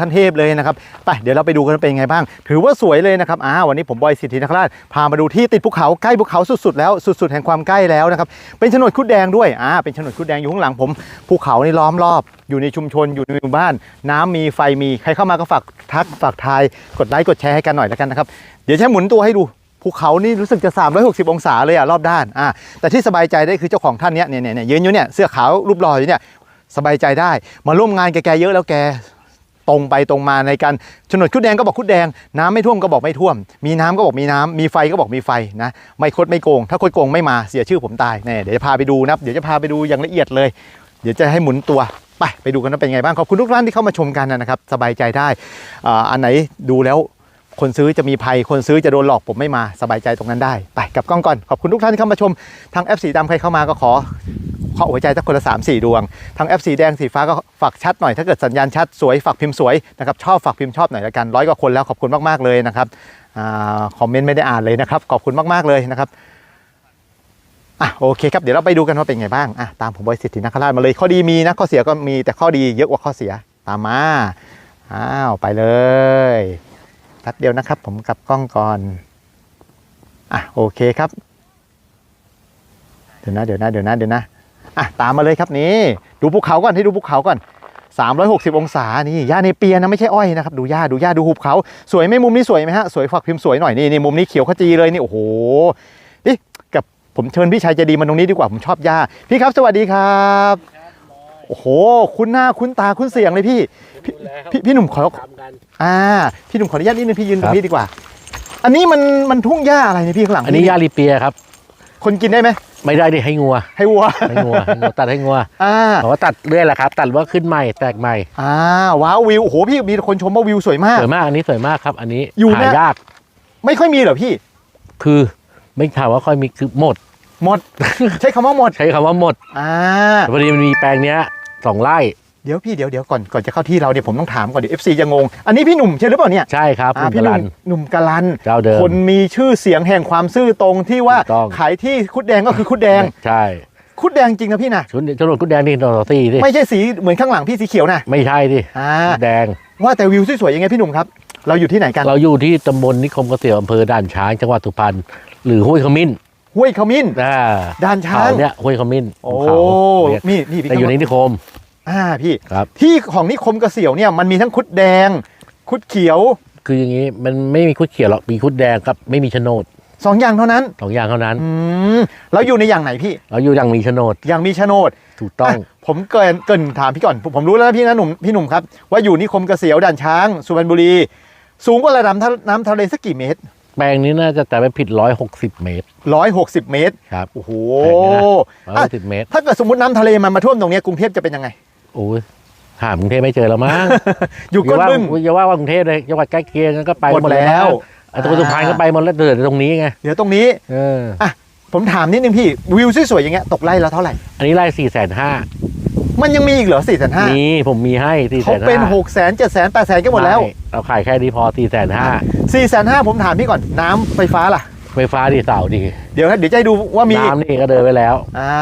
ขั้นเทพเลยนะครับไปเดี๋ยวเราไปดูกันเป็นยังไงบ้าง ถือว่าสวยเลยนะครับอ่าวันนี้ผมบอยสิทธินคราชพามาดูที่ติดภูเขาใกล้ภูเขาสุดๆแล้วสุดๆแห่งความใกล้แล้วนะครับเป็นโฉนดคุดแดงด้วยอ่าเป็นโฉนดคุดแดงอยู่ข้างหลังผมภูเขานี่ล้อมรอบ อยู่ในชุมชนอยู่ในหมู่บ้าน น้ำมีไฟมีใครเข้ามาก็ฝากทักฝากทายกดไลค์กดแชร์ให้กันหน่อยแล้วกันนะครับเดี๋ยวใช้หมุนตัวให้ดูภูเขานี่รู้สึกจะ 360 องศาเลยอะรอบด้านอ่าแต่ที่สบายใจได้คือเจ้าของท่านเนี้ยเนี่ยเนี่ยเนี่ยยืนอยู่เนี่ยเสื้อขาวรูปหล่ออยู่เนี่ยสบายใจได้ มาร่วมงานแกแกเยอะแล้วแก ตรงไปตรงมาในการโฉนดคุดแดงก็บอกคุดแดง น้ำไม่ท่วมก็บอกไม่ท่วม มีน้ำก็บอกมีน้ำมีไฟก็บอกมีไฟนะไม่คดไม่โกง ถ้าคดโกงไม่มาเสียชื่อผมตายแน่เดี๋ยวจะพาไปดูนะเดี๋ยวจะพาไปดูอย่างละเอียดเลย เดี๋ยวจะให้หมุนตัวไปไปดูกันว่าเป็นไงบ้างขอบคุณทุกท่านที่เข้ามาชมกันนะครับสบายใจได้อ่าอันไหนดูแล้วคนซื้อจะมีภัย คนซื้อจะโดนหลอกผมไม่มาสบายใจตรงนั้นได้ ไปกับกล้องก่อน ขอบคุณทุกท่านที่เข้ามาชมทางแอปสีดำใครเข้ามาก็ขอ ขอหัวใจสักคนละ 3 4 ดวงทางแอปสีแดงสีฟ้าก็ฝากชัดหน่อยถ้าเกิดสัญญาณชัดสวยฝากพิมพ์สวยนะครับชอบฝากพิมพ์ชอบหน่อยละกันร้อยกว่าคนแล้วขอบคุณมากๆเลยนะครับอคอมเมนต์ไม่ได้อ่านเลยนะครับขอบคุณมากๆเลยนะครับอะโอเคครับเดี๋ยวเราไปดูกันว่าเป็นไงบ้างอะตามผมบอยสิทธินคราชมาเลยข้อดีมีนะข้อเสียก็มีแต่ข้อดีเยอะกว่าข้อเสียตามมาอ้าวไปเลยแป๊บเดียวนะครับ ผมกลับกล้องก่อนอะโอเคครับเดี๋ยวนะเดี๋ยวนะเดี๋ยวนะเดี๋ยวนะ อะตามมาเลยครับนี่ดูภูเขาก่อนให้ดูภูเขาก่อน 360 องศานี่หญ้าเนเปียนะไม่ใช่อ้อยนะครับดูหญ้าดูหญ้าดูหุบเขา สวยไหมมุมนี้สวยไหมฮะสวยฝักพิมพ์สวยหน่อยนี่นี่มุมนี้เขียวขจีเลยนี่โอ้โหนี่กับผมเชิญพี่ชายใจะดีมาตรงนี้ดีกว่าผมชอบหญ้าพี่ครับ สวัสดีครับโอ้โห คุ้นหน้าคุ้นตาคุ้นเสียงเลยพี่พี่พี่พี่หนุ่มขอทำกันอ่าพี่หนุ่มขออนุญาตนิดนึงพี่ยืนตรครังบนี้ดีกว่า อันนี้มันมันทุ่งหญ้าอะไรเนี่ยพี่ข้างหลังอันนี้ยาลีเปียครับ คนกินได้ไหม ไม่ได้ดิให้งัว ให้วัว ให้งัวให้งัวตัดให้งัวอ่าบอกว่าตัดเรื่อยแหละครับ ตัดว่าขึ้นใหม่แตกใหม่อ่าว้าววิวโอ้โหพี่มีคนชมว่าวิวสวยมาก สวยมากอันนี้สวยมากครับอันนี้อยู่หาเนี่ยยาก ไม่ค่อยมีเหรอพี่ คือไม่ถามว่าค่อยมีคือหมด หมด ใช้คำว่าหมดใช้คำว่าหมดอ่าแต่พอดีมันมีแปลงเนี้ยสองไร่ เดี๋ยวพี่เดี๋ยวเดี๋ยวก่อนก่อนจะเข้าที่เราเดี๋ยวผมต้องถามก่อนเดี๋ยวเอฟซีจะงง อันนี้พี่หนุ่มใช่หรือเปล่าเนี่ยใช่ครับอ่าคุณพี่กหนุ่ลัมนหนุ่มกะลันเจ้าเดิมคนมีชื่อเสียงแห่งความซื่อตรงที่ว่าถูกต้อง ขายที่คุดแดงก็คือคุดแดง ใช่คุดแดงจริงนะพี่นะชุดชนวนกุดแดงนี่นอซี่ดิไม่ใช่สีเหมือนข้างหลังพี่สีเขียวนะไม่ใช่ดิอ่าแดง ว่าแต่วิวสวยๆยังไงพี่หนุ่มครับ เราอยู่ที่ไหนกันเราอยู่ที่ตำบลนิคมเกษตรอำเภอด่านช้างจังหวัดสุพรรณหรือห้วยขมิ้นห้วยขมิ้นอ่าด่านช้าเขางเนี้ยห้วยขมิ้นโอ้เขาเนี่ยนี่นี่พี่แต่อยู่ในนิคม อ่าพี่ครับที่ของนิคมเกษียวเนี่ยมันมีทั้งคุดแดง คุดเขียว คืออย่างนี้มันไม่มีคุดเขียวหรอกมีคุดแดงครับไม่มีโฉนดสองอย่างเท่านั้นสองอย่างเท่านั้นอืมแล้วอยู่ในอย่างไหนพี่ เราอยู่ยังมีโฉนดอย่างมีโฉนด ถูกต้องะผมเกินเกรินถามพี่ก่อนผมผมรู้แล้วนะพี่นะหนุ่มพี่หนุ่มครับ ว่าอยู่นิคมเกษียวด่านช้าง สุพรรณบุรี สูงกว่าระดับน้ำน้ำทะเลสักกี่เมตร แปลงนี้น่าจะแต่ไม่ผิดร้อยหกสิบเมตรร้อยหกสิบเมตรครับ โอ้โหแปลงนี้นะ ร้อยอะหกสิบเมตร ถ้าเกิดสมมติน้ำทะเลมันมาท่วมตรงเนี้ยกรุงเทพจะเป็นยังไง โอ้ยหากรุงเทพไม่เจอแล้วมั้ง อยู่อก้ย่านว่าบึ้งอย่าว่าว่ากรุงเทพเลยจังหวัดใกล้เคียงก็ไปหมดหมดแล้แล้ววไอ้ตะกุสุพรรณก็ไปหมดแล้วเดือดตรงนี้ไงเดี๋ยวตรงนี้เออผมถามนิดนึงพี่วิวสวยๆอย่างเงี้ยตกไร่ละเท่าไหร่ อันนี้ไร่สี่แสนห้ามันยังมีอีกเหรอสี่แสนห้ามีผมมีให้สี่แสเขานห้าเป็นหกแสนเจ็ดแสนแปดแสนก็หมดแล้ว เราขายแค่นี้พอสี่แสนห้าสี่แสนห้าผมถามพี่ก่อนน้ำไฟฟ้าล่ะ ไฟฟ้าดีเสาดีเดี๋ยวครับเดี๋ยวจะให้ดูว่ามีน้ำนี่ก็เดินไปแล้ว อ่า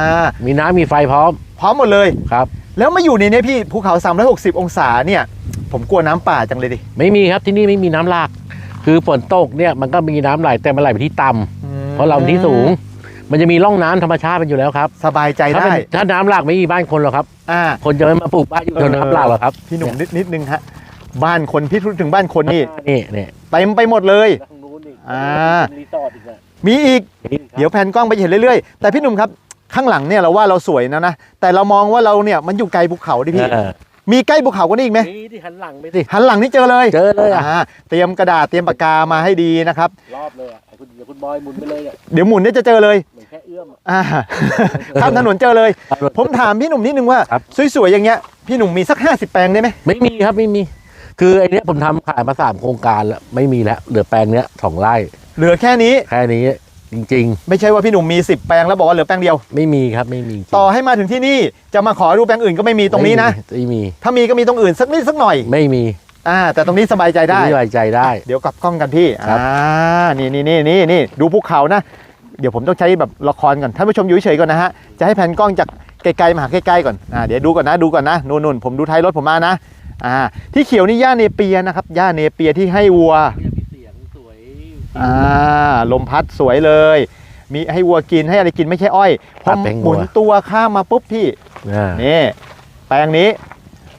มีน้ำมีไฟพร้อม พร้อมหมดเลย ครับ แล้วมาอยู่ในเนี้พี่ภูเขา360 องศาเนี่ย ผมกลัวน้ำป่าจังเลยดิไม่มีครับที่นี่ไม่มีน้ำหลาก คือฝนตกเนี่ยมันก็มีน้ำไหลแต่มันไหลไปที่ต่ำเพราะเราที่สูง มันจะมีร่องน้ำธรรมชาติมันอยู่แล้วครับสบายใจถ้าได้ เป็นถ้าน้ำหลากไม่มีบ้านคนหรอกครับ อ่า คนจะไม่มาปลูกบ้านอยู่แถวน้ำหลากหรอกครับพี่หนุ่มนิดนิดนึงฮะ บ้านคนพี่พูดถึงบ้านคนนี่นี่นี่เต็มไปหมดเลยทางนู้น อีกอ่ารีสอร์ทอีกอะมีอีกนี่ครับเดี๋ยวแผ่นกล้องไปเห็นเรื่อยๆ แต่พี่หนุ่มครับข้างหลังเนี่ยเราว่าเราสวยนะนะ แต่เรามองว่าเราเนี่ยมันอยู่ไกลภูเขาดิพี่เออมีใกล้ภูเขากว่านี้อีกไหมนี่ที่หันหลังไปสิหันหลังนี่เจอเลยเจอเลยอะอ่าเตรียมกระดาษเตรียมปากกามาให้ดีนะครับ รอบเลยอะไอ้คุณเดี๋ยวคุณบอยหมุนไปเลยอะเดี๋ยวหมุนเนี่ยจะเจอเลยเหมือนแค่เอื้อมอะอ่าข้ามถนนเจอเลย ผมถามพี่หนุ่มนิดนึงว่าครับสวยๆอย่างเงี้ยพี่หนุ่มมีสัก 50 แปลงได้ไหมไม่มีครับไม่มี คือไอ้เนี้ยผมทำขายมาสามโครงการแล้วไม่มีแล้วเหลือแปลงเนี้ยสองไร่เหลือแค่นี้แค่นี้จริง ไม่ใช่ว่าพี่หนุ่มมี 10 แปลงแล้วบอกว่าเหลือแปลงเดียว ๆ ไม่มีครับไม่มีจริงต่อให้มาถึงที่นี่จะมาขอดูแปลงอื่นก็ไม่มีตรงนี้นะ ไม่มีถ้ามีก็มีตรงอื่นสักนิดสักหน่อยไม่มีอ่าแต่ตรงนี้สบายใจได้ ไม่ไว้ใจได้ เดี๋ยวกลับกล้องกันพี่ ครับ อ่า นี่นี่นี่นี่นี่ดูภูเขานะ เดี๋ยวผมต้องใช้แบบละครก่อน ท่านผู้ชมอยู่เฉยๆก่อนนะฮะ จะให้แผ่นกล้องจากไกลๆมาหาใกล้ๆก่อน อ่า เดี๋ยวดูก่อนนะ ดูก่อนนะ นู่นๆผมดูท้ายรถผมมานะ อ่าที่เขียวนี่หญ้าเนเปียนะครับหญ้าเนเปียที่ให้วัวเนี่ยมีเสียงสวยอ่าลมพัดสวยเลย มีให้วัวกินให้อะไรกินไม่ใช่อ้อยพอหมุนตัวข้ามมาปุ๊บพี่อ่านี่แปลงนี้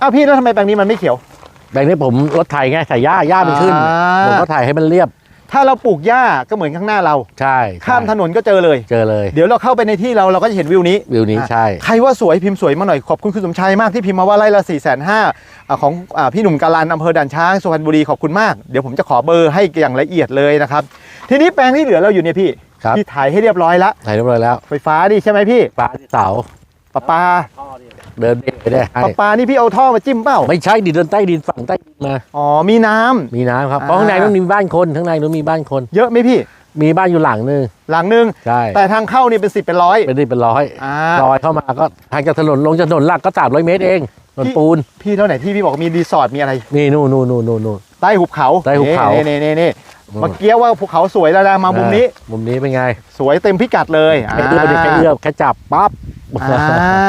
อ้าวพี่แล้วทำไมแปลงนี้มันไม่เขียวแบงค์นี้ผมรถไถไงใส่หญ้าหญ้ามันขึ้นอ่าผมก็ถ่ายให้มันเรียบ ถ้าเราปลูกหญ้าก็เหมือนข้างหน้าเรา ใช่ข้ามถนนก็เจอเลย เจอเลย เดี๋ยวเราเข้าไปในที่เราเราก็จะเห็นวิวนี้วิวนี้ใช่ ใครว่าสวยพิมพ์สวยมาหน่อยขอบคุณคุณสมชัยมากที่พิมพ์มาว่าไร่ละ4ี่แสนห้าของอาพี่หนุ่มกาลันอำเภอด่านช้างสุพรรณบุรีขอบคุณมาก เดี๋ยวผมจะขอเบอร์ให้อย่างละเอียดเลยนะครับ ทีนี้แปลงที่เหลือเราอยู่เนี่ยพี่ครับพี่ถ่ายให้เรียบร้อยละถ่ายเรียบร้อยแล้ว ไฟฟ้าดิใช่ไหมพี่ปลาที่เสาปลาปลา เดินไปได้ให้ปลาปลานี่พี่เอาท่อมาจิ้มเปล่าไม่ใช่ดินเดินใต้ดินฝั่งใต้ดินมาอ๋อมีน้ำ มีน้ำครับอ่าเพราะข้างในต้องมีบ้านคนข้างในต้องมีบ้านคน เยอะไหมพี่ มีบ้านอยู่หลังนึงหลังนึง ใช่แต่ทางเข้านี่เป็นสิบเป็นร้อย เป็นดินเป็นร้อยอ่าลอยเข้ามาก็ทางจากถนนลงจากถนนหลักก็สามร้อยเมตรเองถนนพี่ปูนพี่เท่าไหนที่พี่บอกมีรีสอร์ทมีอะไร นี่นู่นนู่นนู่นนู่นนู่น ใต้หุบเขาใต้หุบเขานี่นี่นี่นี่เมื่อกี้ว่าภูเขาสวยแล้วนะมามุมนี้มุมนี้เป็นไงสวยเต็มพิกัดเลยแค่เอื้อมแค่เอื้อมแค่จับปั๊บ อ่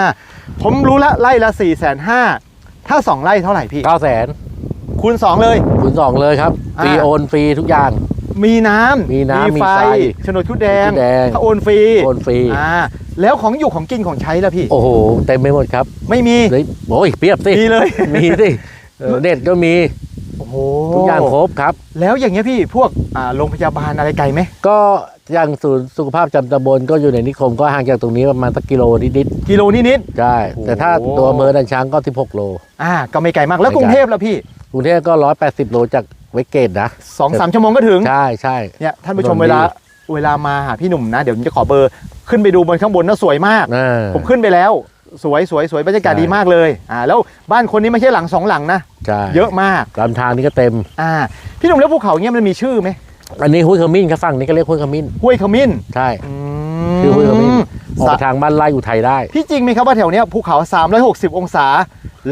า ผมรู้ละไร่ละ4ี่แสนห้าถ้า 2 ไร่เท่าไหร่พี่ เก้าแสนคูณ 2 เลย คูณสองเลยครับอ่า ฟรีโอนฟรีทุกอย่าง มีน้ำมีน้ำมีไฟไฟโฉนดชุดแดงชุดแดง ถ้าโอนฟรีโอนฟรี อ่าแล้วของอยู่ของกินของใช้ล่ะพี่ โอ้โห เต็มไปหมดครับไม่มี เลยโอ้ยเปรียบสิ มีเลย มีสิเออเน็ตก็มีโอ้โห ทุกอย่างครบครับ แล้วอย่างเงี้ยพี่พวกอ่าโรงพยาบาลอะไรไกลไหมก็อย่างศูนย์สุขภาพจำตำบลก็อยู่ในนิคมก็ห่างจากตรงนี้ประมาณสักกิโลนิดกิโลนิดๆใช่โอ้โหแต่ถ้าตัวอำเภอดันช้างก็ 16 โล ๆอ่าก็ไม่ไกลมากแล้วไม่กไกลรุงเทพล่ะพี่กรุงเทพก็ 180 โลจากเวกเกตนะสองสามชั่วโมงก็ถึง ใช่ใช่ เนี่ยท่านผู้ชมถนนดีเวลาเวลามาหาพี่หนุ่มนะ เดี๋ยวผมจะขอเบอร์ขึ้นไปดูบนข้างบนนะสวยมากอ่าผมขึ้นไปแล้ว สวยสวยสวยบรรยากาศใช่ ดีมากเลยอ่าแล้วบ้านคนนี้ไม่ใช่หลังสองหลังนะ ใช่เยอะมากลำทางนี้ก็เต็ม อ่าพี่หนุ่มแล้วภูเขาเงี้ยมันมีชื่อไหมอันนี้ห้วยขมิ้นครับฝั่งนี้ก็เรียกห้วยขมิ้น ห้วยขมิ้นใช่อืชื่อห้วยขมิ้นมออกไปทางบ้านไร่อุทัยได้ พี่จริงไหมครับว่าแถวเนี้ยภูเขา 360 องศา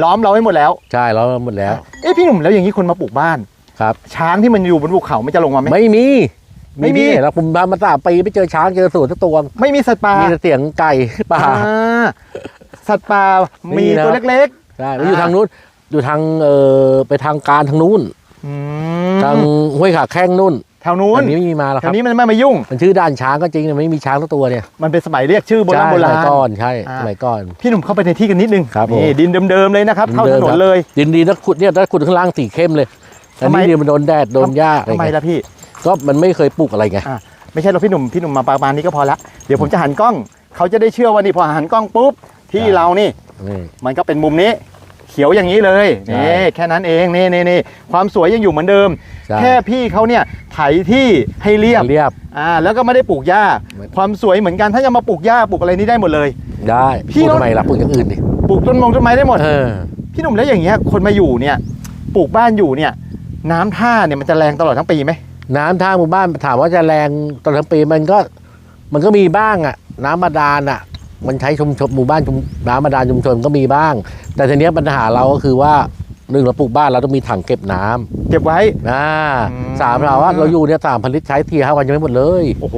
ล้อมเราไว้หมดแล้ว ใช่แล้วหมดแล้วเอ๊ะพี่หนุ่มแล้วอย่างนี้คนมาปลูกบ้าน ครับ ช้างที่มันอยู่บนภูเขาไม่จะลงมาไหม ไม่มีไม่มี ที่หนแล้วผมพามาสามปีไม่เจอช้างเจอสวนสักตัวไม่มีสัตว์ป่ามีแต่เสียงไก่ป่า อ่า สัตว์ป่ามีมีนะตัวเล็กใช่แล้วอยู่ทางนู้นอยู่ทางเอ่อไปทางการทางนู้นๆอืทางมห้วยขาแข้งนู่นแถวนู้นอันนี้ไม่มีมาหรอกแถครัวบนี้มันไม่มายุ่ง มันชื่อด่านช้างก็จริงแต่ไม่มีช้างสักตัวเนี่ยมันเป็นสมัยเรียกชื่อโบราณใช่โบสรามัยณก่อนใช่อ่า สมัยก่อน พี่หนุ่มเข้าไปในที่กันนิดนึงครับผม นี่ดินเดิมๆเลยนะครับ เข้าถนนเลย ดินดีถ้าขุดเนี่ยถ้าขุดข้างล่างสีเข้มเลยแต่ทำไม นี่ดินมันโดนแดดโดนหญ้าทำไมล่ะพี่ ก็มันไม่เคยปลูกอะไรไงไม่ใช่เราพี่หนุ่มพี่หนุ่มมาประมาณนี้ก็พอละเดี๋ยวผมจะหันกล้อง เขาจะได้เชื่อว่านี่พอหันกล้องปุ๊บ ที่ใช่เรานี่ นี่ มันก็เป็นมุมนี้ เขียวอย่างนี้เลยใช่ นี่แค่นั้นเองนี่นี่นี่ความสวยยังอยู่เหมือนเดิม ใช่แค่พี่เขาเนี่ยไถที่ให้เรียบเรียบ อ่าแล้วก็ไม่ได้ปลูกหญ้า ไม่ ความสวยเหมือนกันถ้าจะมาปลูกหญ้าปลูกอะไรนี่ได้หมดเลย ได้พี่ปลูกเราทำไมล่ะปลูกอย่างอื่นดิปลูกต้นมงต้นไม้ได้หมด เออ พี่หนุ่มแล้วอย่างเงี้ยคนมาอยู่เนี่ยปลูกบ้านอยู่เนี่ย น้ำท่าเนี่ยมันจะแรงตลอดทั้งปีไหมน้ำท่าหมู่บ้านถามว่าจะแรงตลอดทั้งปีมันก็ มันก็มีบ้างอะน้ำบาดาลอะ มันใช้ชุมชนหมู่บ้านชุมน้ำบาดาลชุมชนก็มีบ้าง แต่ทีเนี้ยปัญหาเราก็คือว่าหนึ่งเราปลูกบ้านเราต้องมีถังเก็บน้ำเก็บไว้อ่าอืม สามเราว่าเราอยู่เนี่ยสามพันลิตรใช้ทีห้าวันยังไม่หมดเลย โอ้โห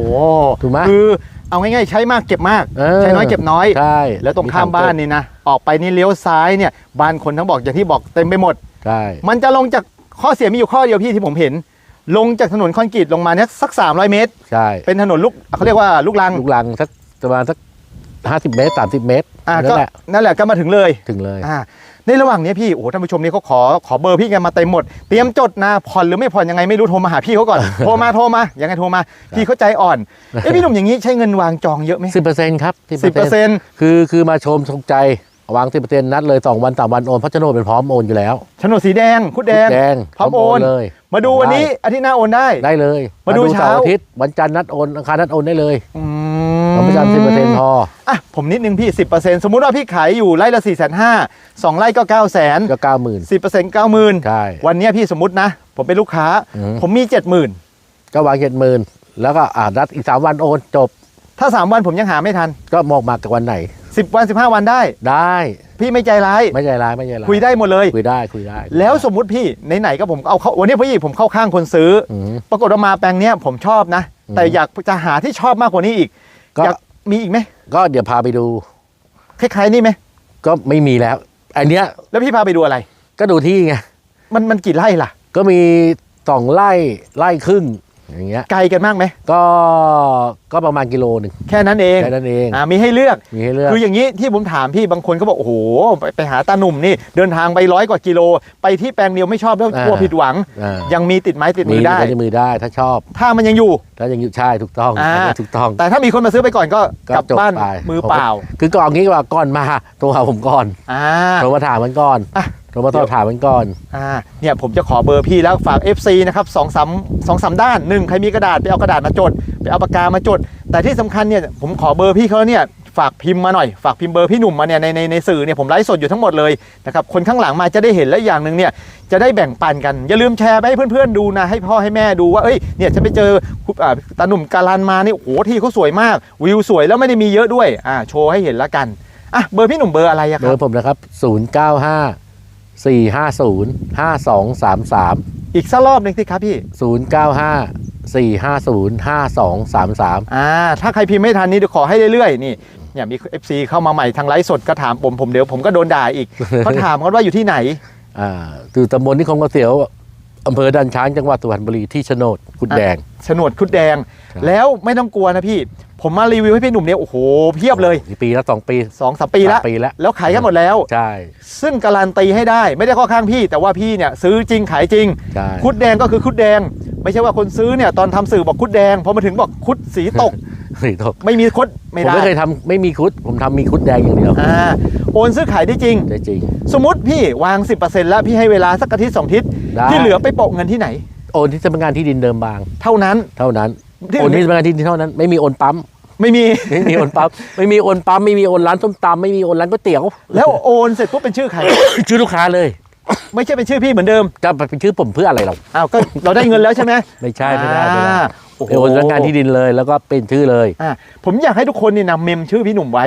ถูกไหมคือเอาง่ายๆ ใช้มากเก็บมาก เออ ใช้น้อยเก็บน้อย ใช่แล้วตรงข้ามบ้านนี่นะ ออกไปนี่เลี้ยวซ้ายเนี่ยบ้านคนทั้งบอกอย่างที่บอกเต็มไปหมด ใช่มันจะลงจากข้อเสียมีอยู่ข้อเดียวพี่ที่ผมเห็น ลงจากถนนคอนกรีตลงมาเนี่ยสัก 300 เมตร ใช่เป็นถนนลูกเขาเรียกว่าลูกรัง ลูกลังสักประมาณสัก ห้าสิบเมตรสามสิบเมตรอ่านั่ก็นแหละนั่นแหละก็มาถึงเลยถึงเลย อ่าในระหว่างเนี้ยพี่โอ้โหท่านผู้ชมนี่เขาขอขอเบอร์พี่กันมาเต็มหมดเตรียมจดนะผ่อนหรือไม่ผ่อนยังไงไม่รู้โทรมาหาพี่เขาก่อน โทรมาโทรมายังไงโทรมา พี่เขาใจอ่อนเอ้พี่หนุ่มอย่างนี้ใช้เงินวางจองเยอะไหมสิบเปอร์เซ็นต์ครับสิบเปอร์เซ็นต์คือคือมาชมสนใจวางสิบเปอร์เซ็นต์นัดเลยสองวันสามวันโอนเพราะโฉนดเป็นพร้อมโอนอยู่แล้วโฉนดสีแดงคุดแดง แดงพร้อมโอน เลย มาดูวันนี้อาทิตย์หน้าโอนได้ ได้เลยมาดูเช้า สร์อาทิตย์วันจันทร์นัดโอนอังคารนัดโอนได้เลย อื เราไม่จำสิบเปอร์เซ็นต์พออะผมนิดนึงพี่สิบเปอร์เซ็นต์สมมุติว่าพี่ขายอยู่ไร่ละสี่แสนห้าสองไร่ก็เก้าแสนก็เก้าหมื่นสิบเปอร์เซ็นต์เก้าหมื่นใช่วันเนี้ยพี่สมมตินะ ผมเป็นลูกค้าอืมผมมีเจ็ดหมื่นก็วางเจ็ดหมื่นแล้วก็อ่านัดอีกสามวันโอนจบ ถ้าสามวันผมยังหาไม่ทัน ก็มองมากับวันไหนสิบวันสิบห้าวันได้ได้ พี่ไม่ใจร้ายไม่ใจร้ายไม่ใจร้ายคุยได้หมดเลยคุยได้คุยได้ แล้วสมมุติพี่ไหนๆก็ผมเอาเข้าวันนี้พี่ผมเข้าข้างคนซื้ออืมปรากฏว่ามาแปลงเนี้ยผมชอบนะอืมแต่อยากจะหาที่ชอบมากกว่านี้อีก ก็อยากมีอีกไหมก็เดี๋ยวพาไปดู คล้ายๆนี่ไหมก็ไม่มีแล้ว อันเนี้ยแล้วพี่พาไปดูอะไร ก็ดูที่ไง มันมันกี่ไร่ล่ะ ก็มีสองไร่ไร่ครึ่ง อย่างเงี้ยไกลกันมากไหมก็ก็ประมาณกิโลหนึ่งแค่นั้นเองแค่นั้นเองอ่ามีให้เลือกมีให้เลือกคืออย่างนี้ที่ผมถามพี่บางคนก็บอกโอ้โหไปไปหาตาหนุ่มนี่เดินทางไปร้อยกว่ากิโล ไปที่แปลงเดียวไม่ชอบแล้วกลัวผิดหวังอ่ายังมีติดไม้ติดมีมือได้ได้มือได้ถ้าชอบ ถ้ามันยังอยู่ถ้ายังอยู่ใช่ถูกต้องอ่าอันนี้ถูกต้อง แต่ถ้ามีคนมาซื้อไปก่อนก็ก็กลับจบบ้านไปมือเปล่า คือก่อนงี้ว่าก่อนมาโทรหาผมก่อนอ่าโทรมาถามมันก่อน อะโทรมาสอบถามมันก่อนอ่าเนี่ยผมจะขอเบอร์พี่แล้วฝาก FC นะครับสองสามสองสามด้านหนึ่งใครมีกระดาษไปเอากระดาษมาจด ไปเอาปากกามาจด แต่ที่สำคัญเนี่ยผมขอเบอร์พี่เขาเนี่ยฝากพิมพ์มาหน่อยฝากพิมพ์เบอร์พี่หนุ่มมาเนี่ยในในในสื่อเนี่ยผมไลฟ์สดอยู่ทั้งหมดเลยนะครับคนข้างหลังมาจะได้เห็นและอย่างหนึ่งเนี่ยจะได้แบ่งปันกัน อย่าลืมแชร์ไปให้เพื่อนๆดูนะให้พ่อให้แม่ดูว่าเอ้ยเนี่ยฉันไปเจอคุณอ่าตาหนุ่มการันมานี่โอ้โหที่เขาสวยมาก วิวสวยแล้วไม่ได้มีเยอะด้วยอ่าโชว์ให้เห็นละกันอะเบอร์พี่หนุ่มเบอร์อะไรอะคเบรัอบร์ผมนะครับ0 9 5 4 5 0 5 2 3 3 อีกสักรอบหนึ่งสิครับพี่0 9 5 4 5 0 5 2 3 3 อ่าถ้าใครพิมพ์ไม่ทันนี่เดี๋ยวขอให้เรื่อยๆ นี่เนี่ยมี FC เข้ามาใหม่ทางไลฟ์สดก็ถามผมผมเดี๋ยวผมก็โดนด่าอีก เขาถามกันว่าอยู่ที่ไหน อ่าคือตำบลนิคมเกษียวอำเภอดันช้างจังหวัดสุพรรณบุรีที่โฉนดกุดแดง ฉนวดคุดแดง ครับ แล้วไม่ต้องกลัวนะพี่ ผมมารีวิวให้พี่หนุ่มเนี่ยโอ้โหเพียบเลยกี่ปีแล้วสองปี2อสปีละสามปีแล้วแล้วขายกันหมดแล้ว ใช่ ซึ่งการันตีให้ได้ไม่ได้ข้อข้างพี่ แต่ว่าพี่เนี่ยซื้อจริงขายจริง ใช่ คุดแดงก็คือคุดแดง ไม่ใช่ว่าคนซื้อเนี่ยตอนทำสื่อบอกคุดแดงพอมาถึงบอกคุดสีตก สีตกไม่มีคุดไม่ผมได้ไม่เคยทำไม่มีคุด ผมทำมีคุดแดงอย่างเดียวอ่าโอนซื้อขายได้จริง ได้จริง สมมติพี่วาง 10%แล้วพี่ให้เวลาสักอาทิตย์สองอาทิตย์ได้ ที่เหลือไปโปะเงินที่ไหน โอนที่สำนักงานที่ดินเดิมบาง เท่านั้น เท่านั้นที่โอนที่สำนักงานที่ดินเท่านั้น ไม่มีโอนปั๊มไม่มี ไม่มีโอนปั๊มไม่มีโอนปั๊มไม่มีโอนร้านส้มตำไม่มีโอนร้านก๋วยเตี๋ยว แล้วโอนเสร็จปุ๊บเป็นชื่อใคร ชื่อลูกค้าเลยไม่ใช่เป็นชื่อพี่เหมือนเดิมจะเป็นชื่อผมเพื่ออะไรเราอ้าวก็เราได้เงินแล้วใช่ไหมไม่ใช่ไม่ได้ไม่ได้อ่าโอ้โหเป็นโอนสำนักงานที่ดินเลยแล้วก็เป็นชื่อเลย อ่าผมอยากให้ทุกคนเนี่ยนำเมมชื่อพี่หนุ่มไว้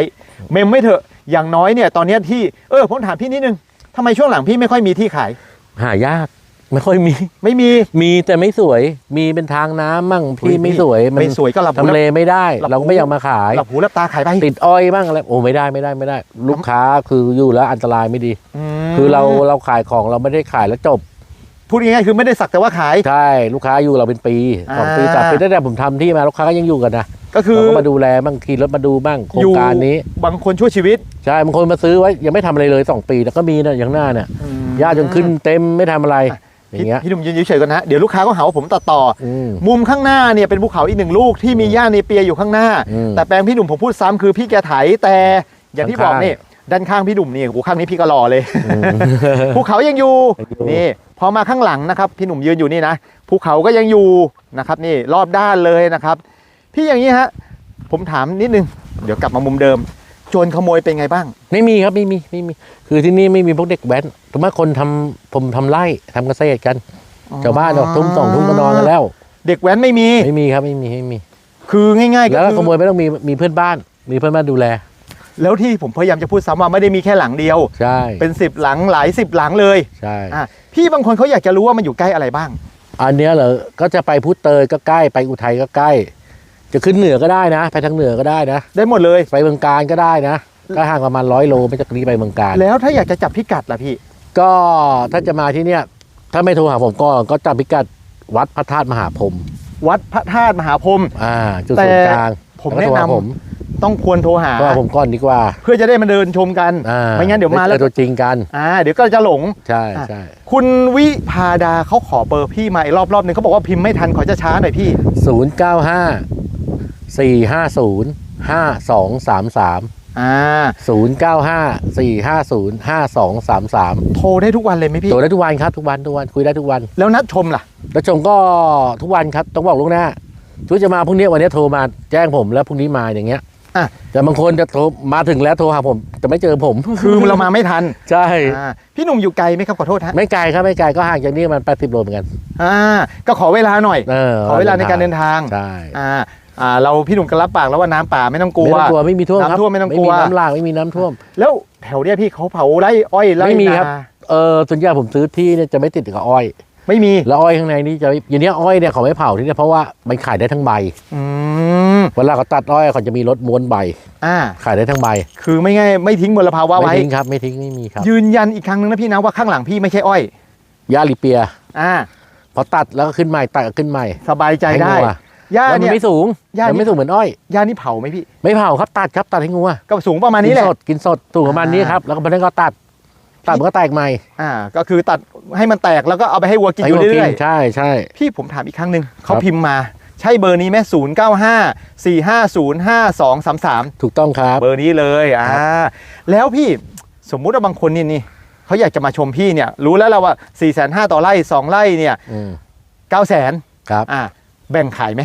เมมไม่เถอะอย่างน้อยเนี่ยตอนเนี้ยที่เออผมถามพี่นิดนึงทำไมช่วงหลังพี่ไม่ค่อยมีที่ขาย หายาก ไม่ค่อยมี ไม่มี มีแต่ไม่สวย มีเป็นทางน้ำมั่งอุ๊ยพี่ไม่สวยมันไม่สวยก็หลับหูทำเลไม่ได้หลับหูเราก็ไม่อยากมาขายหลับหูหลับตาขายไปติดอ้อยบ้างอะไรโอ้ไม่ได้ไม่ได้ไม่ได้ ลูกค้าคืออยู่แล้วอันตรายไม่ดีมคือเราเราขายของเราไม่ได้ขายแล้วจบพูดง่ายๆคือไม่ได้สักแต่ว่าขาย ใช่ ลูกค้าอยู่เราเป็นปีสองปีอ่าสามปีตั้งแต่ผมทำที่มาลูกค้าก็ยังอยู่กันนะก็คือเราก็มาดูแลบ้างขี่รถมาดูบ้างโครงการนี้ บางคนช่วยชีวิต ใช่บางคนมาซื้อไว้ยังไม่ทำอะไรเลยสองปีแล้วก็มีนะอย่างหน้าเนี่ยหญ้าจนขึ้นเต็มไม่ทำอะไร อย่างเงี้ยพี่หนุ่มยืนเฉยๆกันนะเดี๋ยวลูกค้าก็หาว่าผมตัดต่ออืมมุมข้างหน้าเนี่ยเป็นภูเขาอีกหนึ่งลูกที่มีหญ้าเนเปียอยู่ข้างหน้า อืม แต่แปลงพี่หนุ่มผมพูดซ้ำคือพี่แกไถแต่อย่างที่บอกข้างๆนี่ด้านข้างพี่หนุ่มนี่โอ้โหข้างนี้พี่ก็หล่อเลยอืมภูเขายังอยู่ยังอยู่นี่พอมาข้างหลังนะครับพี่หนุ่มยืนอยู่นี่นะภูเขาก็ยังอยู่นะครับนี่รอบด้านเลยนะครับ พี่อย่างนี้ฮะผมถามนิดนึง เดี๋ยวกลับมามุมเดิม โจรขโมยเป็นไงบ้าง ไม่มีครับไม่มีไม่มี คือที่นี่ไม่มีพวกเด็กแว้นทุกมากคนทำผมทำไร่ทำเกษตรกันชาวบ้านออกทุ่มสองทุ่มก็นอนกันแล้ว เด็กแว้นไม่มีไม่มีครับไม่มีไม่มี คือง่ายๆก็แล้วก็คือขโมยไม่ต้องมีมีเพื่อนบ้าน มีเพื่อนบ้านดูแล แล้วที่ผมพยายามจะพูดซ้ำว่าไม่ได้มีแค่หลังเดียวใช่เป็นสิบหลังหลายสิบหลังเลยใช่อะพี่บางคนเขาอยากจะรู้ว่ามันอยู่ใกล้อะไรบ้าง อันเนี้ยเหรอก็จะไปพุทธเตยก็ใกล้ไปอุทัยก็ใกล้ จะขึ้นเหนือก็ได้นะ ไปทางเหนือก็ได้นะ ได้หมดเลย ไปเมืองการก็ได้นะก็ห่างประมาณร้อยโลไม่จากนี้ไปเมืองการ แล้วถ้าอยากจะจับพิกัดล่ะพี่ ก็ถ้าจะมาที่เนี่ย ถ้าไม่โทรหาผมก็ก็จำพิกัดวัดพระธาตุมหาพรหมวัดพระธาตุมหาพรหมอ่าจุดแต่ศูนย์กลางผมล้วก็แนะโทรหานำผมต้องควรโทรหาโทรหาผมก่อนดีกว่า เพื่อจะได้มาเดินชมกันอ่าไม่งั้นเดี๋ยวมาแล้วจอตัวจริงกันอ่าเดี๋ยวก็จะหลงใช่อะใช่คุณวิพาดาเขาขอเบอร์พี่มาอีกรอบรอบหนึงเขาบอกว่าพิมพ์ไม่ทันขอจะช้าหน่อยพี่ศูนย์เก้าห้า สี่ห้าศูนย์ห้าสองสามสามอ่า ศูนย์เก้าห้าสี่ห้าศูนย์ห้าสองสามสามโทรได้ทุกวันเลยไหมพี่โทรได้ทุกวันครับทุกวันทุกวันคุยได้ทุกวัน แล้วนัดชมล่ะ แล้วชมก็ทุกวันครับต้องบอกลูกหน้าทุกจะมาพรุ่งนี้วันนี้โทรมาแจ้งผมแล้วพรุ่งนี้มาอย่างเงี้ยอะ แต่บางคนจะโทรมาถึงแล้วโทรหาผมแต่ไม่เจอผม คือเรามาไม่ทันใช่อ่าพี่หนุ่มอยู่ไกลไหมครับขอโทษฮะไม่ไกลครับไม่ไกลก็ห่างจากนี่มันแปดสิบโลเหมือนกันอ่าก็ขอเวลาหน่อย เออขอเวลาในการเดินทาง ใช่ อ่า อ่าเราพี่หนุ่มก็รับปากแล้วว่าน้ำป่าไม่ต้องกลัไม่วต้องกลัวไม่มีท่วมครับน้ำท่วมไม่ต้องกลัว มีน้ำหลากไม่มีน้ำท่วม แล้วแถวเนี้ยพี่เขาเผาไร่อ้อยไร่ไม่มีนาครับเออส่วนใหญ่ผมซื้อที่เนี่ยจะไม่ติดกับอ้อย ไม่มีแล้วอ้อยข้างในนี่จะอย่างเนี้ยอ้อยเนี่ยเขาไม่เผาที่เนี่ยเพราะว่ามันขายได้ทั้งใบ อืมเวลาเขาตัดอ้อยเขาจะมีรถม้วนใบ อ่า ขายได้ทั้งใบคือไม่ง่ายไม่ทิ้งมลภาวะไม่ไว้ ทิ้งครับไม่ทิ้งไม่มีครับยืนยันอีกครั้งนึงนะพี่นะว่าข้างหลังพี่ไม่ใช่อ้อยยาลิเปียอ่าพอตัดแล้วก็ขึ้นใหม่ตัดก็ขึ้นใหม่สบายใจได้ ให้งัว หญ้าแล้วมัเนี่นยไม่สูงหญ้านี่ มันไม่สูงเหมือนอ้อย หญ้านี่เผาไหมพี่ ไม่เผาครับตัดครับตัดให้งัวก็สูงประมาณกินี้แหละ สดกินสดสูงประมาณนี้ครับแล้วก็พอนั้นก็ตัด ตัดมันก็แตกใหม่อ่า ก็คือตัดให้มันแตกแล้วก็เอาไปให้วัวกินอยู่ให้วัวเรื่อยใช่ใช่ ๆ พี่ผมถามอีกครั้งหนึ่งเขาครับพิมพ์มา ใช่เบอร์นี้ไหมศูนย์เก้าห้าสี่ห้าศูนย์ห้าสองสามสาม ถูกต้องครับ เบอร์นี้เลยอ่าแล้วพี่สมมุติว่าบางคนนี่นี่เขาอยากจะมาชมพี่เนี่ย รู้แล้วเราว่า4ี่แสนห้าต่อไร่สองไร่เนี่ยอืมเก้าแสนครับ อ่าแบ่งขายไหม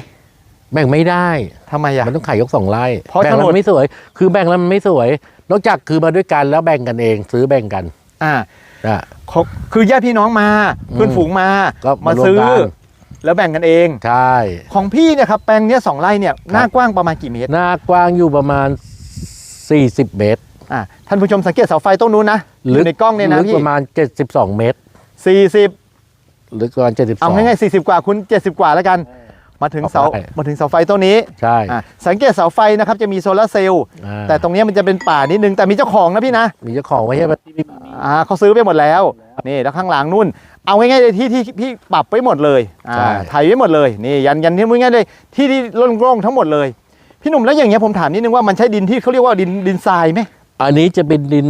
แบ่งไม่ได้ทำไมอะ มันต้องขายยกสองไร่เพราะแบ่งโฉนแล้วดมันไม่สวย คือแบ่งแล้วมันไม่สวย นอกจากคือมาด้วยกันแล้วแบ่งกันเอง ซื้อแบ่งกันอ่านะเขาคือญาติพี่น้องมาเพื่อนฝูงมาก็มาารวซื้อ กัน แล้วแบ่งกันเอง ใช่ ของพี่เนี่ยครับแปลงเนี้ยสองไร่เนี่ยหน้ากว้างประมาณกี่เมตรหน้ากว้างอยู่ประมาณ 40 เมตรอ่าท่านผู้ชมสังเกตเสาไฟต้นนู้นนะอยู่ในกล้องเนี่ยนะลึกพี่ประมาณ 72 เมตรสี่สิบลึกประมาณ72เอาง่ายๆสี่สิบกว่าคุณเจ็ดสิบกว่าแล้วกัน มาถึงเสาใช่มาถึงเสาไฟต้นนี้ใช่ อ่าสังเกตเสาไฟนะครับจะมีโซลาร์เซลล์อ่า แต่ตรงเนี้ยมันจะเป็นป่านิดนึงแต่มีเจ้าของนะพี่นะมีเจ้าของไม่ใช่ว่าที่นี่อ่าเขาซื้อไปหมดแล้วนี่แล้วข้างหลังนู่น เอาง่ายๆเลยที่ที่พี่ปรับไว้หมดเลยอ่าไถไว้หมดเลยนี่ยันยันที่มึงง่ายๆเลยที่ที่โล่งๆทั้งหมดเลย พี่หนุ่มแล้วอย่างเงี้ยผมถามนิดนึงว่ามันใช่ดินที่เขาเรียกว่าดินดินทรายไหมอันนี้จะเป็นดิน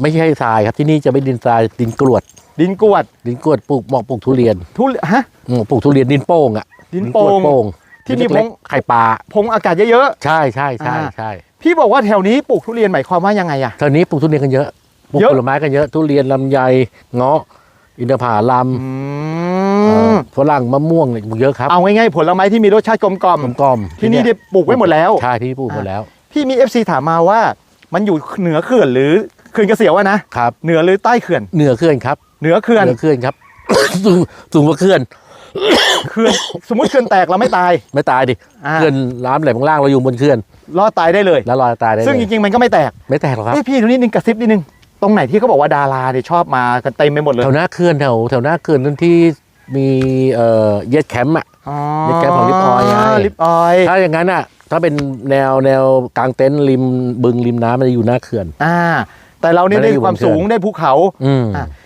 ไม่ใช่ทรายครับที่นี่จะเป็นดินทรายดินกรวด ดินกรวด ดินกรวดปลูกเหมาะปลูกทุเรียนทุฮะอืมปลูกทุเรียนดินโป่งอะดินโป่งกรวดโป่งที่มีเล็กพงๆไข่ปลาพงอากาศเยอะใช่ใช่ใช่อ่าใช่ๆพี่บอกว่าแถวนี้ปลูกทุเรียนหมายความว่ายังไงอะ ตอนนี้ปลูกทุเรียนกันเยอะปลูกเยอะ ผลไม้กันเยอะทุเรียนลำไยเงาะ อินทผลัมอืเอ่มอฝรั่งมะม่วงเนี่ยปลูกเยอะครับเอาง่ายๆผลไม้ที่มีรสชาติกลมกล่อมกลมๆที่นี่เยได้ปลูกไว้หมดแล้ว ใช่ที่นี่ปลูกหมดแล้วพี่มี FC ถามมาว่า มันอยู่เหนือเขื่อนหรือเขื่อนเกษียวอะนะ ครับ เหนือหรือใต้เขื่อน เหนือเขื่อนครับ เหนือเขื่อนเหนือเขื่อนครับสูงสูงกว่าเขื่อนเขื่อนสมมติเขื่อนแตกเราไม่ตาย ไม่ตายดิอ่าเขื่อนน้ำไหลข้างล่างเราอยู่บนเขื่อนรอดตายได้เลย แล้วลอยตายได้ซึ่งเลจยริงๆมันก็ไม่แตกไม่แตกหรอกครับเอ้ยพี่ตรงนี้นึงกระซิบนิดนึงตรงไหนที่เขาบอกว่าดาราเนี่ยชอบมากันเต็มไปหมดเลยแถวหน้าเขื่อนแถวแถวหน้าเขื่อนนั่นที่มีเอ่อเยสแคมป์อะอ๋อนี่แกของลิปออยล์ไงลิปออยล์ถ้าอย่างนั้นอะถ้าเป็นแนวแนวกลางเต็นท์ริมบึงริมน้ำมันจะอยู่หน้าเขื่อนอ่าแต่เราเนี่ยไม่ได้ได้อยู่ความบนเขื่อนสูงได้ภูเขาอืม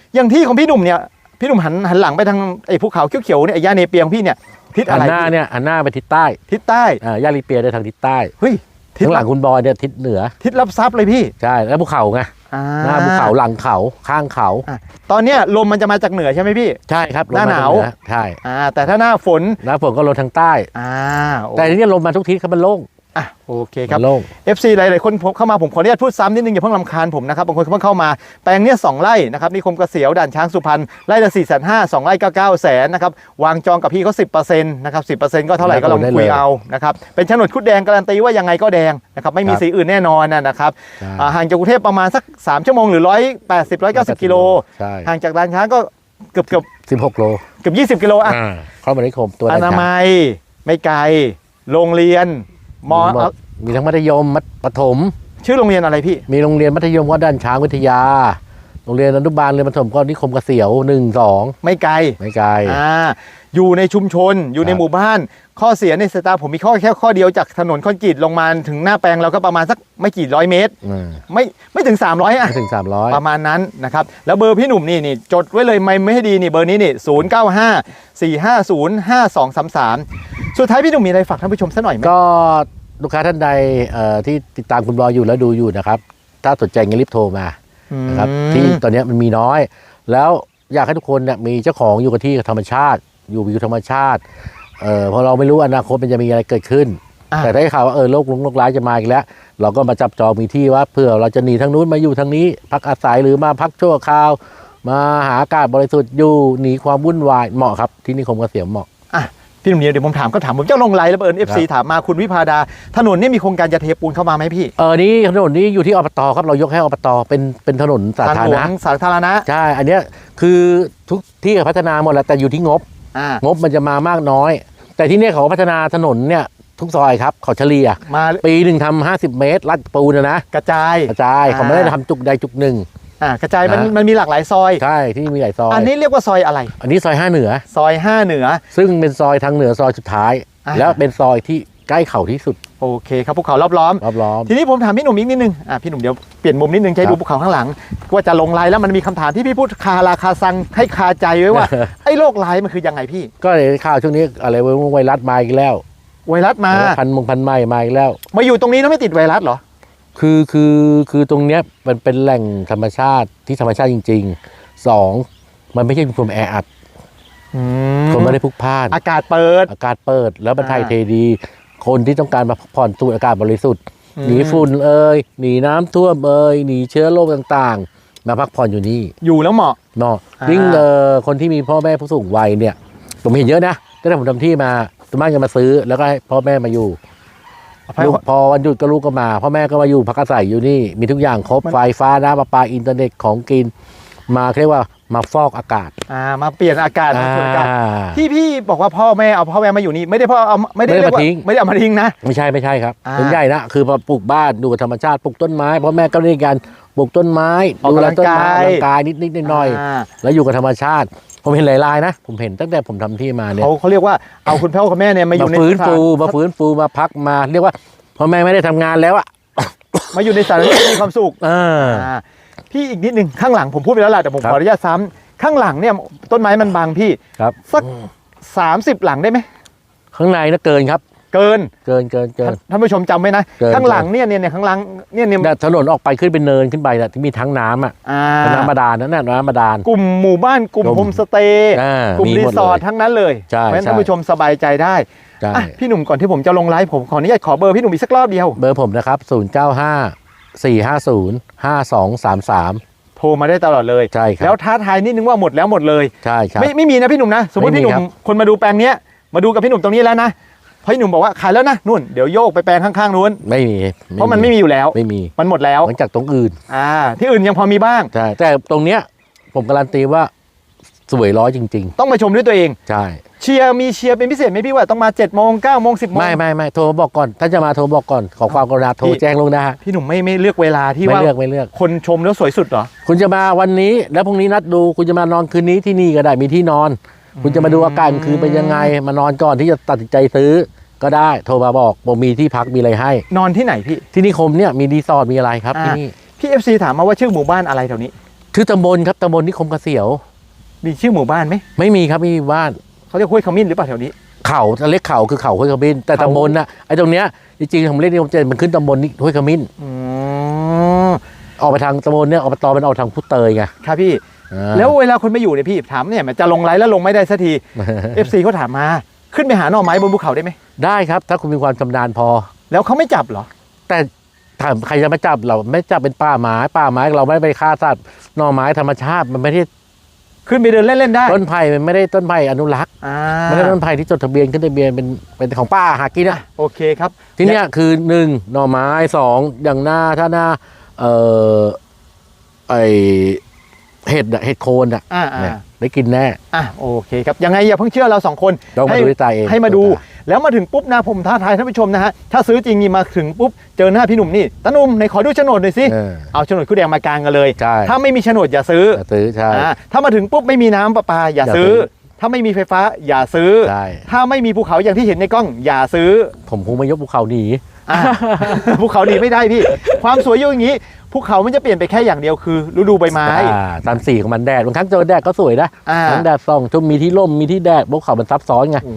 อะอย่างที่ของพี่หนุ่มเนี่ยพี่หนุ่มหันหันหลังไปทางไอ้ภูเขาเขียวๆเนี่ยไอ้ย่าเนเปียงพี่เนี่ยทิศอะหันไรหน้าเนี่ยหันหน้าไปทิศใต้ทิศใต้อ่าย่าลีเปียได้ทางทิศใต้เฮ้ยทิศข้างหลังคุณบอยเนี่ยทิศเหนือทิศรับทรัพย์เลยพี่ใช่แล้วภูเขาไงอ่าหน้าภูเขาหลังเขาข้างเขาอะตอนเนี้ยลมมันจะมาจากเหนือใช่ไหมพี่ ใช่ครับลมหน้าหนาว มจกเอใช่อ่าแต่ถ้าหน้าฝนหน้าฝนก็ลมทางใต้ อ่าโอแต่ทีนี้ลมมาทุกทิศครับมันโล่ง อะโอเคครับมันโล่ง FC หลาย ๆ คนเข้ามาผมขออนุญาตพูดซ้ำนิดนึงอย่าเพิ่งลำคาญผมนะครับบางคนเพิ่งเข้ามาแปลงเนี้ยสองไร่นะครับนิคมเกษียวด่านช้างสุพรรณไร่ละสี่แสนห้าสองไร่ก็เก้าแสนนะครับวางจองกับพี่เขาสิบเปอร์เซ็นต์นะครับสิบเปอร์เซ็นต์ก็เท่าไหร่ก็ลองคุยเอานะครับเป็นโฉนดคุดแดงการันตีว่ายังไงก็แดงนะครับไม่มีสีอื่นแน่นอนนะนะครับใช่ อ่าห่างจากกรุงเทพประมาณสัก3ชั่วโมงหรือ180 190กิโลใช่ห่างจากด่านช้างก็เกือบเกือบสิบหกโลเกือบ20กิโลอะ อ่าเข้ามาในคมตัวอด่านนาช้างมัยไม่ไกล โรงเรียน มอมีหมดมีทั้งมัธยมมัธประถม ชื่อโรงเรียนอะไรพี่ มีโรงเรียนมัธยมก็ด้านช้างวิทยา โรงเรียนอนุบาลเรียนประถมก็นิคมเกษียวหนึ่งสองไม่ไกลไม่ไกลอ่าอยู่ในชุมชนอยู่ในครับหมู่บ้าน ข้อเสียในสายตาผมมีข้อแค่ข้อเดียวจากถนนคอนกรีตลงมาถึงหน้าแปลงเราก็ประมาณสักไม่กี่ร้อยเมตรอืมไม่ไม่ถึง 300อะไม่ถึงสามร้อยประมาณนั้นนะครับ แล้วเบอร์พี่หนุ่มนี่นี่จดไว้เลยไม่ไม่ให้ดีนี่เบอร์นี้นี่ศูนย์เก้าห้าสี่ห้าศูนย์ห้าสองสามสาม สุดท้ายพี่หนุ่มมีอะไรฝากท่านผู้ชมสักหน่อยไหมก็ลูกค้าท่านใดเอ่อที่ติดตามคุณบอยอยู่แล้วดูอยู่นะครับ ถ้าสนใจงั้นรีบโทรมานะครับอืมที่ตอนเนี้ยมันมีน้อย แล้วอยากให้ทุกคนเนี่ยมีเจ้าของอยู่กับที่กับธรรมชาติ อยู่วิวธรรมชาติเอ่อเพราะเราไม่รู้อนาคตมันจะมีอะไรเกิดขึ้นอะแต่ได้ข่าวว่าเออโรคลุงโรคร้ายจะมาอีกแล้ว เราก็มาจับจองมีที่ว่าเพื่อเราจะหนีทางนู้นมาอยู่ทางนี้ พักอาศัยหรือมาพักชั่วคราว มาหาอากาศบริสุทธิ์อยู่หนีความวุ่นวายเหมาะครับที่นิคมเกษมเหมาะอะ พี่หนุ่มเดี๋ยวผมถามก็ถามผมเจ้าลงไลน์แล้วเอิญเอฟซีครับถามมาคุณวิพาดา ถนนนี่มีโครงการจะเทปูนเข้ามาไหมพี่เออนี่ถนนนี้อยู่ที่อบตครับเรายกให้อบตเป็นเป็นถนนสาทางธารหลวณะงสาธารณะใช่อันเนี้ยคือทุกที่พัฒนาหมดแล้วแต่อยู่ที่งบอ่างบมันจะมามากน้อย แต่ที่เนี่ยเขาพัฒนาถนนเนี่ยทุกซอยครับเขาเฉลี่ยมาปีหนึ่งทำห้าสิบเมตรลัดปูนนะนะกระจายกระจายเขาไม่ได้ทำจุกใดจุกหนึ่ง อ่ากระจายมันนะ มันมีหลากหลายซอย ใช่ที่มีหลายซอย อันนี้เรียกว่าซอยอะไร อันนี้ซอยห้าเหนือ ซอยห้าเหนือ ซึ่งเป็นซอยทางเหนือซอยสุดท้าย อ่า แล้วเป็นซอยที่ใกล้เขาที่สุดโอเคครับภูเขารอบล้อม รอบล้อม ทีนี้ผมถามพี่หนุ่มอีกนิดนึงอะพี่หนุ่มเดี๋ยวเปลี่ยนมุมนิดนึงจะให้ครับดูภูเขาข้างหลัง ว่าจะลงลายแล้วมันมีคำถามที่พี่พูดคาราคาซังให้คาใจไว้ว่า ไอ้โรคลายมันคือยังไงพี่ ก็เลยข่าวช่วงนี้อะไรไวรัสมาอีกแล้วไวรัสมา พันมงพันใหม่มาอีกแล้ว มาอยู่ตรงนี้แล้วไม่ติดไวรัสเหรอ คือคือคือตรงเนี้ยมันเป็นแหล่งธรรมชาติที่ธรรมชาติจริงๆสองมันไม่ใช่ชุมชนแออัดอืคนไม่ได้พลุกพล่าน อากาศเปิด อากาศเปิดแล้วมันอ่าถ่ายเทดี คนที่ต้องการมาพักผ่อนสูดอากาศบริสุทธิ์อืม หนีฝุ่นเอ่ยหนีน้ำท่วมเอ่ยหนีเชื้อโรคต่างๆ มาพักผ่อนอยู่นี่อยู่แล้วเหมาะ เนาะอ่ายิ่งเอ่อคนที่มีพ่อแม่ผู้สูงวัยเนี่ยผมเห็นเยอะนะตั้งแต่ผมทำที่มาส่วนมากจะมาซื้อแล้วก็ให้พ่อแม่มาอยู่ ลูกพอวันหยุดก็ลูกก็มาพ่อแม่ก็มาอยู่พักอาศัยอยู่นี่มีทุกอย่างครบไฟฟ้าน้ำประปาอินเทอร์เน็ตของกิน มาเรียกว่ามาฟอกอากาศอ่ามาเปลี่ยนอากาศมาสูดอากาศอ่าที่พี่บอกว่าพ่อแม่เอาพ่อแม่มาอยู่นี่ไม่ได้พ่อเอาไม่ได้ไม่ได้เรียกว่ามาทิ้งไม่ได้เอามาทิ้งนะไม่ใช่ไม่ใช่ครับอ่าส่วนใหญ่นะคือพอปลูกบ้านดูกับธรรมชาติปลูกต้นไม้พ่อแม่ก็มีการปลูกต้นไม้ออกดูกำแลลังต้นไม้กายออกกำลังกายนิดนิดๆหน่อยๆาแล้วอยู่กับธรรมชาติ ผมเห็นหลายรายนะ ผมเห็นตั้งแต่ผมทำที่มาเนี่ยเขาเขาเรียกว่าเอาคุณพ่อคุณแม่เนี่ยมาอมายู่ในฟื้นสถาฟูมาฟื้นฟูมาพักมา เรียกว่าพ่อแม่ไม่ได้ทำงานแล้วอะมาอยู่ในสถานที่ที่มีความสุขอ่าอ่าพี่อีกนิดหนึ่งข้างหลังผมพูดไปแล้วแหละแต่ผมครัขบออนุญาตซ้ำข้างหลังเนี่ยต้นไม้มันบังพี่ครับสักสามสิบหลังได้ไหมข้างในนะเกินครับ เกินเกินเกินเกิน ท่านผู้ชมจำไว้นะ เกิน ข้างหลังเนี่ยเนี่ยเนี่ยข้างหลังเนี่ยเนี่ยแต่ถนนออกไปขึ้นเป็นเนินขึ้นไปนะที่มีทั้งน้ำอะอ่าเป็นน้ำบาดาลนั่นน่ะน้ำบาดาล กลุ่มหมู่บ้านกลุ่มกลุ่มโฮมสเตย์อ่ากลุ่มมีรีหมดสอร์ทเลยทั้งนั้นเลยใช่เพราะฉะนั้นใช่ ท่านผู้ชมสบายใจได้ใช่อะพี่หนุ่มก่อนที่ผมจะลงไลฟ์ผมขออนุญาตขอเบอร์พี่หนุ่มอีกสักรอบเดียว เบอร์ผมนะครับ 0 9 5 4 5 0 5 2 3 3 โทรมาได้ตลอดเลย ใช่ครับ แล้วท้าทายนิดนึงว่าหมดแล้วหมดเลย ใช่ครับ ไม่ไม่มีนะพี่หนุ่มนะ สมมติไม่มีพี่หนุ่ครัมบคนมาดูแปลงเนี้ยมาดูกับพี่หนุ่มตรงนี้แล้วนะ พอพี่หนุ่มบอกว่าขายแล้วนะนู่นเดี๋ยวโยกไปแปลงข้างๆนู้นไม่มีเพราะมันไม่มีอยู่แล้วไม่มีมันหมดแล้วหลังจากตรงอื่นอ่าที่อื่นยังพอมีบ้างใช่แต่ตรงเนี้ยผมการันตีว่าสวยร้อยจริงต้องมาชมด้วยตัวเองๆใช่เชียร์มีเชียร์เป็นพิเศษไหมพี่ว่าต้องมา7จ็ดโมงเก้าโมงสิบโมงไม่ไม่ไม่โทรมาบอกก่อน ถ้าจะมาโทรบอกก่อน ขอความกรุณาโทรพี่แจ้งลวงหน้าพี่หนุ่มไม่ไม่เลือกเวลาที่ไม่ว่าเลือกไม่เลือกคนชมแล้วสวยสุดเหรอคุณจะมาวันนี้แล้วพรุ่งนี้นัดดูคุณจะมานอนคืนนี้ที่นี่ก็ได้มีที่นอน คุณจะมาดูอากาศกลางคืนเป็นยังไง มานอนก่อนที่จะตัดสินใจซื้อ ก็ได้โทรมาบอกบอกมีที่พักมีอะไรให้ นอนที่ไหนพี่ ที่นิคมเนี่ยมีรีสอร์ทมีอะไรครับอ่าที่นี่พี่เอฟซีถามมาว่าชื่อหมู่บ้านอะไรแถวนี้ ชื่อตำบลครับตำบลนิคมเกษียว มีชื่อหมู่บ้านไหมไม่มีครับไม่มีบ้านเขาเรียกห้วยขมิ้นหรือเปล่าแถวนี้ เขาเล็กเขาคือเขาห้วยขมิ้น แต่เขาตำบลน่ะไอ้ตรงเนี้ยจริงๆผมเล่นนิคมเจนมันขึ้นตำบลนี่ห้วยขมิ้นอืมออกไปทางตำบลเนี่ยออกไปตอมันออกทางพุเตยไงครับพี่อ่า แล้วเวลาคนไปอยู่เนี่ยพี่ถามเนี่ยมันจะลงไลน์แล้วลงไม่ได้สักทีเอฟซีเขาถามมา ขึ้นไปหาหน่อไม้บนภูเขาได้ไหมได้ครับ ถ้าคุณมีความชำนาญพอ แล้วเขาไม่จับเหรอ แต่ถามใครจะมาจับเราไม่จับเป็นป่าไม้ป่าไม้เราไม่ไปฆ่าสัตว์หน่อไม้ธรรมชาติมันไม่ได้ขึ้นไปเดินเล่นๆได้ ต้นไผ่มันไม่ได้ต้นไผ่อนุรักษ์อ่าไม่ได้ต้นไผ่ที่จดทะเบียนขึ้นทะเบียนเป็นเป็นของป้าหากินนะโอเคครับ ที่เนี้ยคือหนึ่งหน่อไม้สองอย่างหน้าถ้าหน้าเอ่อไอ เห็ดอะเห็ดโคนอะอ่าเนี่ยอ่าได้กินแน่ อะโอเคครับยังไงอย่าเพิ่งเชื่อเราสองคนต้องมาให้ดูด้วยตาเองให้มาดูแล้วมาถึงปุ๊บนะผมท้าทายท่านผู้ชมนะฮะถ้าซื้อจริงนี่มาถึงปุ๊บเจอหน้าพี่หนุ่มนี่ตาหนุ่มในขอดูโฉนดหน่อยสิเออเอาโฉนดคู่แดงมากางกันเลย ใช่ ถ้าไม่มีโฉนดอย่าซื้อจะซื้อใช่ อ่าถ้ามาถึงปุ๊บไม่มีน้ำประปาอย่าอย่าซื้อ ซื้อถ้าไม่มีไฟฟ้าอย่าซื้อ ใช่ ถ้าไม่มีภูเขาอย่างที่เห็นในกล้องอย่าซื้อผมคงไม่ยกภูเขาหนี อะ ภูเขาหนีไม่ได้พี่ ความสวยอยู่อย่างนี้ ภูเขามันจะเปลี่ยนไปแค่อย่างเดียวคือฤดูใบไม้ อ่าตามสีของมันแดดบางครั้งเจอแดดก็สวยนะอ่า ทั้งแดดส่องชมมีที่ร่มมีที่แดดภูเขามันซับซ้อนไง โอ้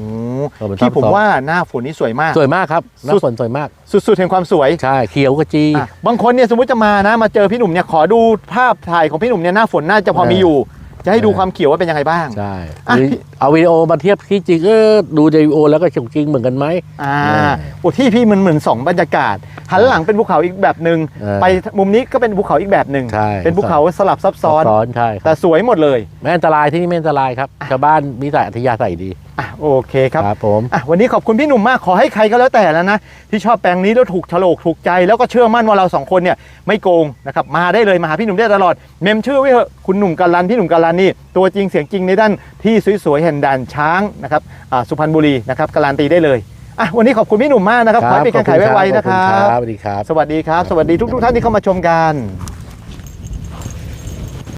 เออมันพี่ผมซับซ้อนว่าหน้าฝนนี่สวยมาก สวยมากครับหน้าสุด ฝนสวยมาก สุดๆแห่งความสวยใช่เขียวกระจี อะบางคนเนี่ยสมมติจะมานะมาเจอพี่หนุ่มเนี่ยขอดูภาพถ่ายของพี่หนุ่มเนี่ยหน้าฝนน่าจะพอมีอยู่ จะให้ดูความเขียวว่าเป็นยังไงบ้าง ใช่อะหรือ เอาวิดีโอมาเทียบที่จริงเออดูในวิดีโอแล้วก็จริงเหมือนกันไหม อ่าเออโอ้ที่พี่มันเหมือนสองบรรยากาศหันหลังเป็นภูเขาอีกแบบหนึ่งเออไปมุมนี้ก็เป็นภูเขาอีกแบบหนึ่งใช่ เป็นภูเขาสลับซับซ้อน ซ้อนใช่ครับแต่สวยหมดเลยไม่อันตรายที่นี่ไม่อันตรายครับชาวบ้านมีสายอัธยาศัยดีอะโอเคครับครับผม อะวันนี้ขอบคุณพี่หนุ่มมากขอให้ใครก็แล้วแต่แล้วนะ ที่ชอบแปลงนี้แล้วถูกโฉลกถูกใจแล้วก็เชื่อมั่นว่าเราสองคนเนี่ยไม่โกงนะครับมาได้เลยมาหาพี่หนุ่มได้ตลอด เมมชื่อไว้เถอะคุณหนุ่มกัลลันพี่หนุ่มกัลลันนี่ตัวจริงเสียงจริงในด้าน ที่สวยๆแห่งด่านช้างนะครับอ่าสุพรรณบุรีนะครับการันตีได้เลยอะวันนี้ขอบคุณพี่หนุ่มมากนะครับขอให้เป็นการขายไวๆนะครัขอบณบสวัสดีครับ สวัสดีครับ สวัสดีทุกๆท่านที่เข้ามาชมกัน